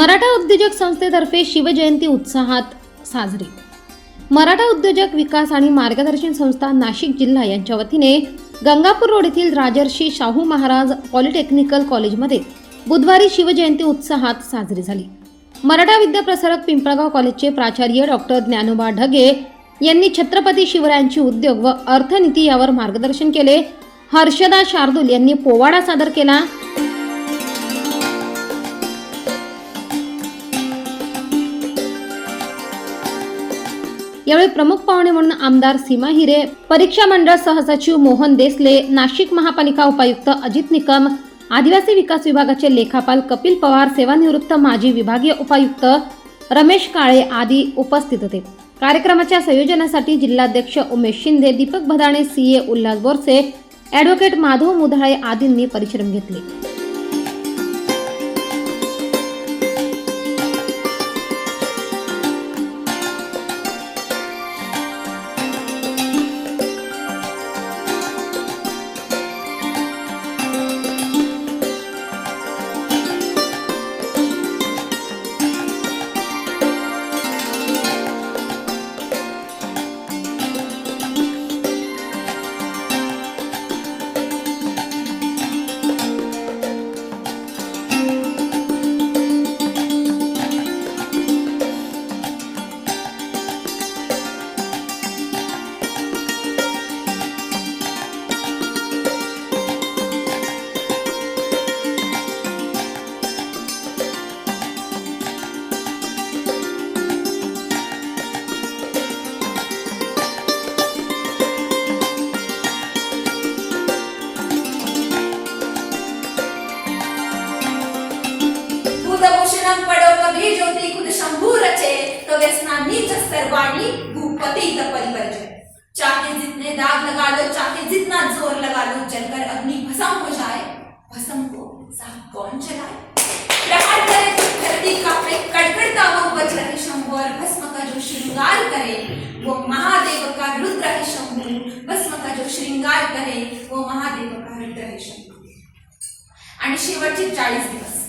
मराठा उद्योजक संस्थेतर्फे शिवजयंती उत्साहात साजरी. मराठा उद्योजक विकास आणि मार्गदर्शन संस्था नाशिक जिल्हा यांच्या वतीने गंगापूर रोड येथील राजर्षी शाहू महाराज पॉलिटेक्निकल कॉलेजमध्ये बुधवारी शिवजयंती उत्साहात साजरी झाली. मराठा विद्याप्रसारक पिंपळगाव कॉलेजचे प्राचार्य डॉक्टर ज्ञानोबा ढगे यांनी छत्रपती शिवरायांची उद्योग व अर्थनीती यावर मार्गदर्शन केले. हर्षदा शार्दूल यांनी पोवाडा सादर केला. यावेळी प्रमुख पाहुणे म्हणून आमदार सीमा हिरे परीक्षा मंडळ सहसचिव मोहन देसले नाशिक महापालिका उपायुक्त अजित निकम आदिवासी विकास विभागाचे लेखापाल कपिल पवार सेवानिवृत्त माजी विभागीय उपायुक्त रमेश काळे आदी उपस्थित होते. कार्यक्रमाच्या संयोजनासाठी जिल्हाध्यक्ष उमेश शिंदे दीपक भदाणे सीए उल्हास बोरसे ॲडव्होकेट माधव मुधाळे आदींनी परिश्रम घेतले. रचे तो व्यसना नीच सर्वाणी परिवर्जय चाहे जितने दाग लगा लो चाहे जितना जोर लगा लो जलकर अग्नि भसम हो जाए भसम को साफ कौन चलाए? प्रहार करे तो धरती पे कड़कड़ता वो बज रहे शंभु और भस्म का जो श्रृंगार करे वो महादेव का रुद्र है शंभु भस्म का जो श्रृंगार करे वो महादेव का रुद्र है शंभु। आणि शेवटचे चाळीस दिवस.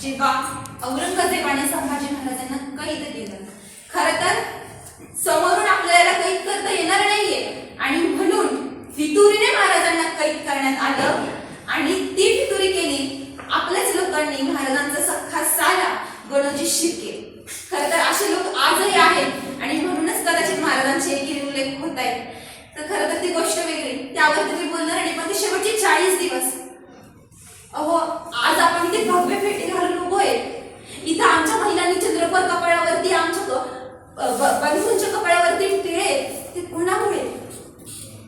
जेव्हा औरंगजेबाने संभाजी महाराजांना कैद केलं खर तर समोरून आपल्याला कैद करता येणार नाहीये. आणि म्हणून फितुरीने महाराजांना कैद करण्यात आलं आणि ती फितुरी केली. आपल्याच लोकांनी महाराजांचा सख्खा सारा गणोजी शिर्के खर तर असे लोक आजही आहेत आणि म्हणूनच कदाचित महाराजांचे एकेरी उल्लेख होत आहेत तर खरं तर ती गोष्ट वेगळी त्यावर तुम्ही बोलणार आणि पण ते शेवटचे चाळीस दिवस अहो आज आपण इथे भव्य फेटे घालून उभोय इथं आमच्या महिलांनी चंद्रकोर कपाळावरती आमच्या क- अ, ब- बंधूंच्या कपाळावरती टिळे ते कोणामुळे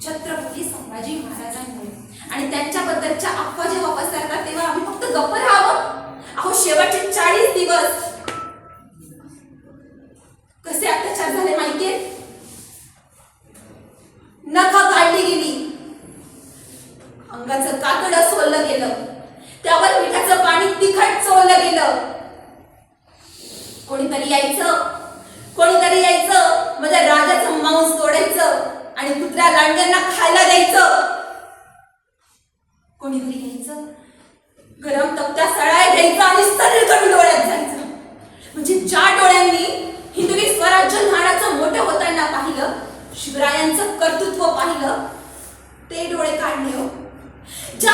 छत्रपती संभाजी महाराजांमुळे आणि त्यांच्याबद्दलच्या अफवा जेव्हा पसरतात तेव्हा आम्ही फक्त गप्प राहावं अहो शेवटचे चाळीस दिवस कसे अत्याचार झाले माहितीये नखा काढली गेली अंगाचं कातड सोललं गेलं. त्यावर मिठाचं पाणी तिखट चोळलं गेलं. कोणीतरी यायचं कोणीतरी यायचं माझ्या राजाचं मांस तोडायचं आणि कुत्र्या लांड्यांना खायला द्यायचं. कोणीतरी यायचं गरम तपत्या सळाय द्यायचं आणि सरळ करून डोळ्यात जायचं. म्हणजे ज्या डोळ्यांनी हिंदवी स्वराज्य लहानाचं मोठं होताना पाहिलं शिवरायांचं कर्तृत्व पाहिलं ते डोळे काढले हो. ज्या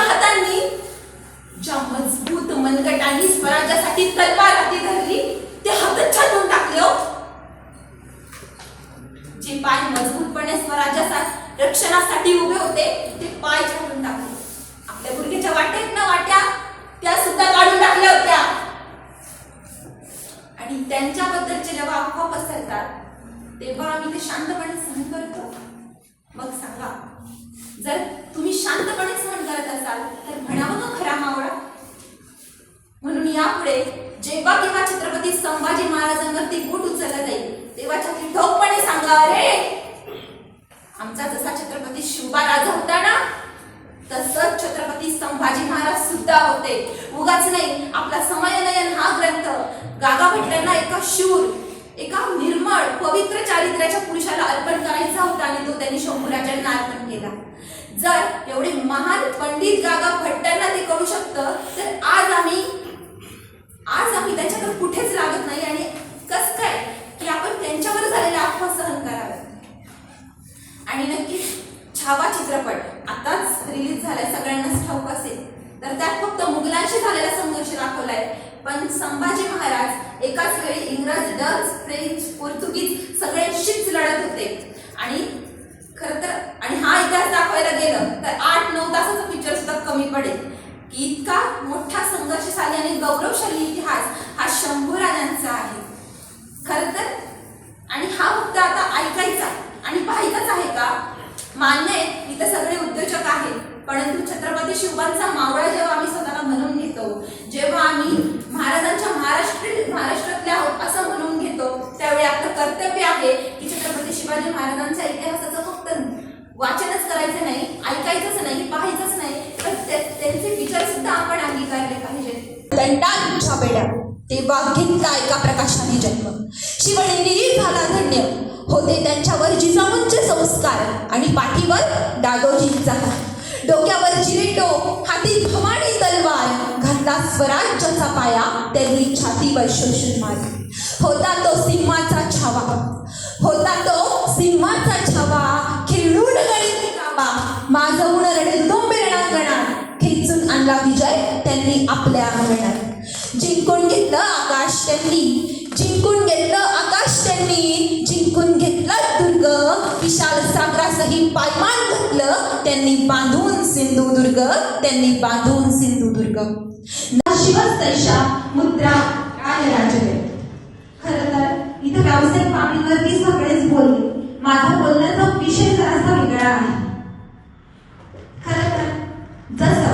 ज्या मजबूत मनगटांनी स्वराज्यासाठी तलवार हाती धरली ते हातच छाटून टाकले हो. जे पाय मजबूतपणे स्वराज्यासाठी रक्षणासाठी उभे होते ते पाय छाटून टाकले. आपल्या गुडघेच्या वाट्यात ना वाट्या त्या सुद्धा काढून टाकल्या होत्या. आणि त्यांच्याबद्दलचे जेव्हा अफवा पसरतात तेव्हा आम्ही ते शांतपणे सहन करतो. मग सांगा जर तुम्ही शांतपणे असाल तर म्हणावं खरा मावळा? म्हणून यापुढे जेव्हा केव्हा छत्रपती संभाजी महाराजांवरती बोट उचलला जाईल तेव्हा छत्री ठोकपणे सांगा अरे आमचा जसा छत्रपती शिवबा राजा होता ना तसंच छत्रपती संभाजी महाराज सुद्धा होते. उगाच नाही आपला समयनयन हा ग्रंथ गागा भटल्यांना एका शूर एका निर्मळ पवित्र चारित्र्याच्या पुरुषाला अर्पण करायचा होता आणि तो त्यांनी शंभूराजांना अर्पण केला. जर एवढी महान पंडित गागा भट्टांना ते करू शकतं तर आज आम्ही आज आम्ही त्यांच्याकडे कुठेच लागत नाही आणि कस काय की आपण त्यांच्यावर झालेला आफा सहन करावे. आणि नक्कीच छावा चित्रपट आताच रिलीज झालाय सगळ्यांनाच ठाऊक असेल. तर त्यात फक्त मुघलांशी झालेला संघर्ष दाखवलाय. पण संभाजी महाराज एकाच वेळी इंग्रज डच फ्रेंच पोर्तुगीज परंतु छत्रपती शिवबांचा मावळा जेव्हा आम्ही स्वतःला म्हणून घेतो जेव्हा आम्ही महाराजांच्या महाराष्ट्र महाराष्ट्रातल्या आहोत असं म्हणून घेतो त्यावेळी आपलं कर्तव्य आहे की छत्रपती शिवाजी महाराजांच्या इतिहासाचं फक्त वाचनच करायचं नाही ऐकायचंच नाही पाहायचंच नाही. तर त्यांचे विचार सुद्धा आपण अंगीकारले पाहिजेत दंडात तुझ्या बेड्या तेव्हा घेतला एका प्रकाशाने जन्म. शिवनेरी झाला धन्य. होते त्यांच्यावर जिजाऊंचे संस्कार आणि पाठीवर दादोजींचा हात. डोक्यावर जिरेटो हाती भवानी तलवार घातला स्वराज्याचा पाया त्यांनी छातीवर शोषून मारली. होता तो सिंहाचा छावा. होता तो सिंहाचा छावा. खेळून गणित गावा माझवून रणदुंबे रणांगणात खेचून आणला विजय त्यांनी आपल्या अंगणात. जिंकून घेतलं आकाश त्यांनी. जिंकून घेतलं आकाश त्यांनी. जिंकून दुर्ग त्यांनी बांधून सिंधुदुर्ग शिवच मुद्रा काय राजवे. खर तर इथं व्यावसायिक बाबींवरती सगळेच बोलले. माझा बोलण्याचा विषय जरासा वेगळा आहे. खर तर जसं